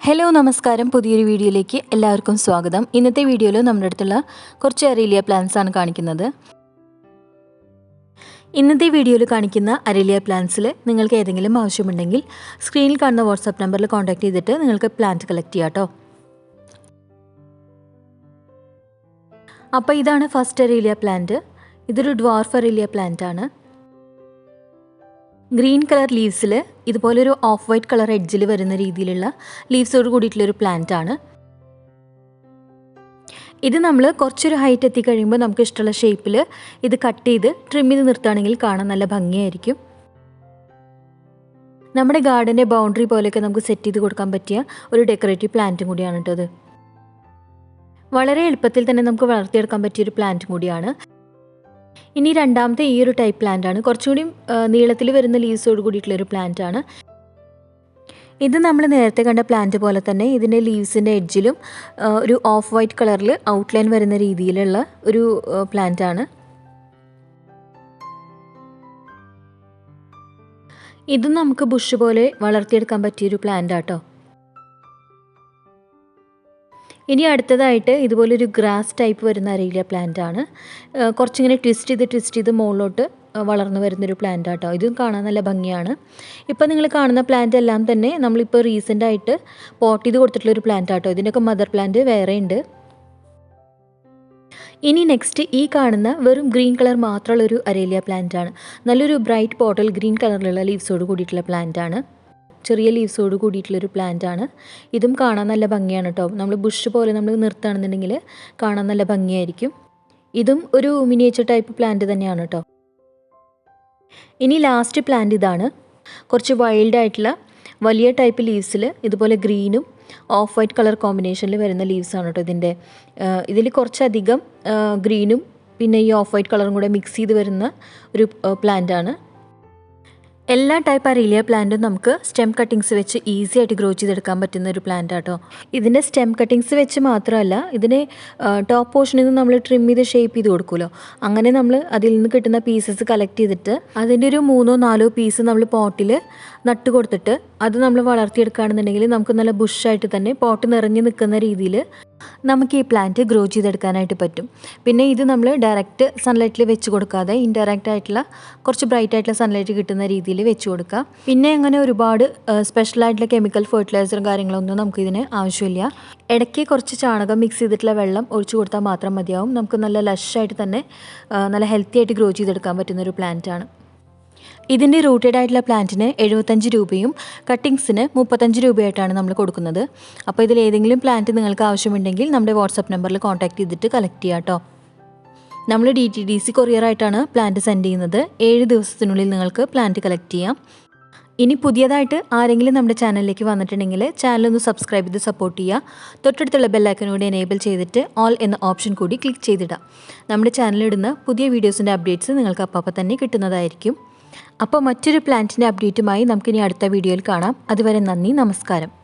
Hello നമസ്കാരം. പുതിയൊരു വീഡിയോയിലേക്ക് എല്ലാവർക്കും സ്വാഗതം. ഇന്നത്തെ വീഡിയോയിൽ നമ്മുടെ അടുത്തുള്ള കുറച്ച് അരേലിയ പ്ലാന്റ്സ് ആണ് കാണിക്കുന്നത്. ഇന്നത്തെ വീഡിയോയിൽ കാണിക്കുന്ന അരേലിയ പ്ലാന്റ്സിൽ നിങ്ങൾക്ക് ഏതെങ്കിലും ആവശ്യമുണ്ടെങ്കിൽ സ്ക്രീനിൽ കാണുന്ന വാട്സാപ്പ് നമ്പറിൽ കോൺടാക്ട് ചെയ്തിട്ട് നിങ്ങൾക്ക് പ്ലാന്റ് കളക്ട് ചെയ്യാം കേട്ടോ അപ്പോൾ ഇതാണ് ഫസ്റ്റ് അരേലിയ പ്ലാന്റ് ഇതൊരു ഡ്വാർഫ് അരേലിയ പ്ലാന്റ് ആണ്. ഗ്രീൻ കളർ ലീവ്സിൽ ഇതുപോലൊരു ഓഫ് വൈറ്റ് കളർ എഡ്ജിൽ വരുന്ന രീതിയിലുള്ള ലീവ്സോട് കൂടിയിട്ടുള്ളൊരു പ്ലാന്റ് ആണ്. ഇത് നമ്മൾ കുറച്ചൊരു ഹൈറ്റ് എത്തിക്കഴിയുമ്പോൾ നമുക്ക് ഇഷ്ടമുള്ള ഷേപ്പിൽ ഇത് കട്ട് ചെയ്ത് ട്രിം ചെയ്ത് നിർത്തുകയാണെങ്കിൽ കാണാൻ നല്ല ഭംഗിയായിരിക്കും. നമ്മുടെ ഗാർഡന്റെ ബൗണ്ടറി പോലെയൊക്കെ നമുക്ക് സെറ്റ് ചെയ്ത് കൊടുക്കാൻ പറ്റിയ ഒരു ഡെക്കറേറ്റീവ് പ്ലാന്റും കൂടിയാണ് കേട്ടോ അത് വളരെ എളുപ്പത്തിൽ തന്നെ നമുക്ക് വളർത്തിയെടുക്കാൻ പറ്റിയ ഒരു പ്ലാന്റും കൂടിയാണ്. ഇനി രണ്ടാമത്തെ ഈ ഒരു ടൈപ്പ് പ്ലാന്റ് ആണ്. കുറച്ചുകൂടി നീളത്തിൽ വരുന്ന ലീവ്സോട് കൂടിയിട്ടുള്ള ഒരു പ്ലാന്റ് ആണ്. ഇത് നമ്മൾ നേരത്തെ കണ്ട പ്ലാന്റ് പോലെ തന്നെ ഇതിന്റെ ലീവ്സിന്റെ എഡ്ജിലും ഒരു ഓഫ് വൈറ്റ് കളറിൽ ഔട്ട്ലൈൻ വരുന്ന രീതിയിലുള്ള ഒരു പ്ലാന്റ് ആണ്. ഇതും നമുക്ക് ബുഷ് പോലെ വളർത്തിയെടുക്കാൻ പറ്റിയൊരു പ്ലാന്റ് ആട്ടോ. ഇനി അടുത്തതായിട്ട് ഇതുപോലൊരു ഗ്രാസ് ടൈപ്പ് വരുന്ന അരയില പ്ലാന്റ് ആണ്. കുറച്ചിങ്ങനെ ട്വിസ്റ്റ് ചെയ്ത് ട്വിസ്റ്റ് ചെയ്ത് മുകളിലോട്ട് വളർന്നു വരുന്നൊരു പ്ലാന്റ് ആട്ടോ. ഇതും കാണാൻ നല്ല ഭംഗിയാണ്. ഇപ്പം നിങ്ങൾ കാണുന്ന പ്ലാന്റ് എല്ലാം തന്നെ നമ്മളിപ്പോൾ റീസെന്റ് ആയിട്ട് പോട്ട് ചെയ്ത് കൊടുത്തിട്ടുള്ളൊരു പ്ലാന്റ് ആട്ടോ. ഇതിന്റെയൊക്കെ മദർ പ്ലാന്റ് വേറെ ഉണ്ട്. ഇനി നെക്സ്റ്റ് ഈ കാണുന്ന വെറും ഗ്രീൻ കളർ മാത്രമുള്ളൊരു അരേലിയ പ്ലാന്റ് ആണ്. നല്ലൊരു ബ്രൈറ്റ് പോട്ടൽ ഗ്രീൻ കളറിലുള്ള ലീവ്സോട് കൂടിയിട്ടുള്ള പ്ലാന്റ് ആണ്. ചെറിയ ലീവ്സോട് കൂടിയിട്ടുള്ളൊരു പ്ലാന്റ് ആണ്. ഇതും കാണാൻ നല്ല ഭംഗിയാണ് കേട്ടോ നമ്മൾ ബുഷ് പോലെ നമ്മൾ നിർത്തുകയാണെന്നുണ്ടെങ്കിൽ കാണാൻ നല്ല ഭംഗിയായിരിക്കും. ഇതും ഒരു മിനിയേച്ചർ ടൈപ്പ് പ്ലാന്റ് തന്നെയാണ് കേട്ടോ ഇനി ലാസ്റ്റ് പ്ലാന്റ് ഇതാണ്. കുറച്ച് വൈൽഡ് ആയിട്ടുള്ള വലിയ ടൈപ്പ് ലീവ്സിൽ ഇതുപോലെ ഗ്രീനും ഓഫ് വൈറ്റ് കളർ കോമ്പിനേഷനിൽ വരുന്ന ലീവ്സ് ആണ് കേട്ടോ ഇതിന്റെ ഇതിൽ കുറച്ചധികം ഗ്രീനും പിന്നെ ഈ ഓഫ് വൈറ്റ് കളറും കൂടെ മിക്സ് ചെയ്ത് വരുന്ന ഒരു പ്ലാന്റ് ആണ്. എല്ലാ ടൈപ്പ് റിലിയ പ്ലാന്റും നമുക്ക് സ്റ്റെം കട്ടിങ്സ് വെച്ച് ഈസി ആയിട്ട് ഗ്രോ ചെയ്തെടുക്കാൻ പറ്റുന്ന ഒരു പ്ലാന്റ് ആട്ടോ. ഇതിന്റെ സ്റ്റെം കട്ടിങ്സ് വെച്ച് മാത്രമല്ല ഇതിനെ ടോപ്പ് പോർഷനിൽ നിന്ന് നമ്മൾ ട്രിം ചെയ്ത് ഷേപ്പ് ചെയ്ത് കൊടുക്കുമല്ലോ അങ്ങനെ നമ്മൾ അതിൽ നിന്ന് കിട്ടുന്ന പീസസ് കളക്ട് ചെയ്തിട്ട് അതിന്റെ ഒരു മൂന്നോ നാലോ പീസ് നമ്മൾ പോട്ടിൽ നട്ട് കൊടുത്തിട്ട് അത് നമ്മൾ വളർത്തിയെടുക്കുകയാണെന്നുണ്ടെങ്കിൽ നമുക്ക് നല്ല ബുഷായിട്ട് തന്നെ പോട്ട് നിറഞ്ഞു നിൽക്കുന്ന രീതിയിൽ നമുക്ക് ഈ പ്ലാന്റ് ഗ്രോ ചെയ്തെടുക്കാനായിട്ട് പറ്റും. പിന്നെ ഇത് നമ്മൾ ഡയറക്റ്റ് സൺലൈറ്റിൽ വെച്ച് കൊടുക്കാതെ ഇൻഡയറക്റ്റ് ആയിട്ടുള്ള കുറച്ച് ബ്രൈറ്റ് ആയിട്ടുള്ള സൺലൈറ്റ് കിട്ടുന്ന രീതിയിൽ വെച്ച് കൊടുക്കുക. പിന്നെ അങ്ങനെ ഒരുപാട് സ്പെഷ്യൽ ആയിട്ടുള്ള കെമിക്കൽ ഫെർട്ടിലൈസറും കാര്യങ്ങളൊന്നും നമുക്ക് ഇതിന് ആവശ്യമില്ല. ഇടയ്ക്ക് കുറച്ച് ചാണകം മിക്സ് ചെയ്തിട്ടുള്ള വെള്ളം ഒഴിച്ചു കൊടുത്താൽ മാത്രം മതിയാവും. നമുക്ക് നല്ല ലഷായിട്ട് തന്നെ നല്ല ഹെൽത്തി ആയിട്ട് ഗ്രോ ചെയ്തെടുക്കാൻ പറ്റുന്ന ഒരു പ്ലാന്റ് ആണ്. ഇതിന്റെ റൂട്ടഡ് ആയിട്ടുള്ള പ്ലാന്റിന് എഴുപത്തഞ്ച് രൂപയും കട്ടിങ്സിന് മുപ്പത്തഞ്ച് രൂപയായിട്ടാണ് നമ്മൾ കൊടുക്കുന്നത്. അപ്പോൾ ഇതിൽ ഏതെങ്കിലും പ്ലാന്റ് നിങ്ങൾക്ക് ആവശ്യമുണ്ടെങ്കിൽ നമ്മുടെ വാട്സപ്പ് നമ്പറിൽ കോൺടാക്ട് ചെയ്തിട്ട് കളക്ട് ചെയ്യാം കേട്ടോ നമ്മൾ ഡി ടി ഡി സി കൊറിയറായിട്ടാണ് പ്ലാന്റ് സെൻഡ് ചെയ്യുന്നത്. ഏഴ് ദിവസത്തിനുള്ളിൽ നിങ്ങൾക്ക് പ്ലാന്റ് കളക്ട് ചെയ്യാം. ഇനി പുതിയതായിട്ട് ആരെങ്കിലും നമ്മുടെ ചാനലിലേക്ക് വന്നിട്ടുണ്ടെങ്കിൽ ചാനൽ ഒന്ന് സബ്സ്ക്രൈബ് ചെയ്ത് സപ്പോർട്ട് ചെയ്യുക. തൊട്ടടുത്തുള്ള ബെല്ലൈക്കൻ കൂടി എനേബിൾ ചെയ്തിട്ട് ഓൾ എന്ന ഓപ്ഷൻ കൂടി ക്ലിക്ക് ചെയ്തിടാം നമ്മുടെ ചാനലിടുന്ന പുതിയ വീഡിയോസിന്റെ അപ്ഡേറ്റ്സ് നിങ്ങൾക്ക് അപ്പം തന്നെ കിട്ടുന്നതായിരിക്കും. അപ്പോൾ മറ്റൊരു പ്ലാന്റിന്റെ അപ്ഡേറ്റുമായി നമുക്കിനി അടുത്ത വീഡിയോയിൽ കാണാം. അതുവരെ നന്ദി നമസ്കാരം.